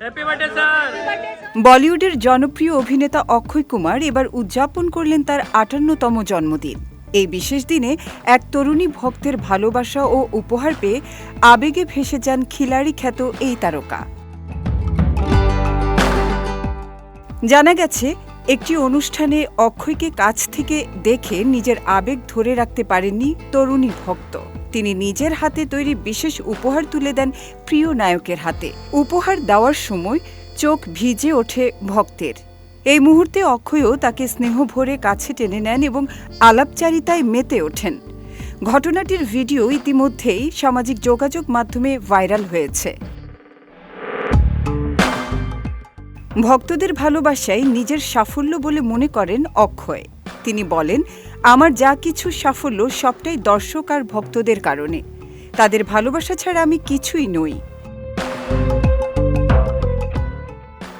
Happy birthday sir বলিউডের জনপ্রিয় অভিনেতা অক্ষয় কুমার এবার উদযাপন করলেন তার আটান্নতম জন্মদিন। এই বিশেষ দিনে এক তরুণী ভক্তের ভালোবাসা ও উপহার পেয়ে আবেগে ভেসে যান খিলাড়ি খ্যাত এই তারকা। জানা গেছে একটি অনুষ্ঠানে অক্ষয়কে কাছ থেকে দেখে নিজের আবেগ ধরে রাখতে পারেননি তরুণী ভক্ত। তিনি নিজের হাতে তৈরি বিশেষ উপহার তুলে দেন প্রিয় নায়কের হাতে। উপহার দেওয়ার সময় চোখ ভিজে ওঠে ভক্তের। এই মুহূর্তে অক্ষয়ও তাকে স্নেহ ভরে কাছে টেনে নেন এবং আলাপচারিতায় মেতে ওঠেন। ঘটনাটির ভিডিও ইতিমধ্যেই সামাজিক যোগাযোগ মাধ্যমে ভাইরাল হয়েছে। ভক্তদের ভালোবাসায় নিজের সাফল্য বলে মনে করেন অক্ষয়। তিনি বলেন, আমার যা কিছু সাফল্য সবটাই দর্শক আর ভক্তদের কারণে। তাদের ভালোবাসা ছাড়া আমি কিছুই নই।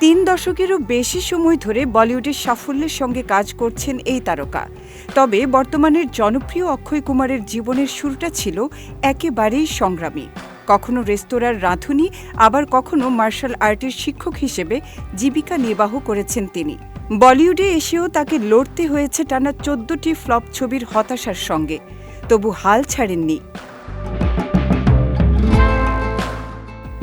তিন দশকেরও বেশি সময় ধরে বলিউডের সাফল্যের সঙ্গে কাজ করছেন এই তারকা। তবে বর্তমানের জনপ্রিয় অক্ষয় কুমারের জীবনের শুরুটা ছিল একেবারেই সংগ্রামী। কখনো রেস্তোরাঁর রাঁধুনি, আবার কখনো মার্শাল আর্টের শিক্ষক হিসেবে জীবিকা নির্বাহ করেছেন তিনি। বলিউডে এসেও তাকে লড়তে হয়েছে টানা চোদ্দটি ফ্লপ ছবির হতাশার সঙ্গে। তবু হাল ছাড়েননি।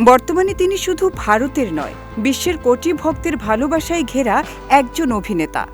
বর্তমানে তিনি শুধু ভারতের নয়, বিশ্বের কোটি ভক্তের ভালোবাসায় ঘেরা একজন অভিনেতা।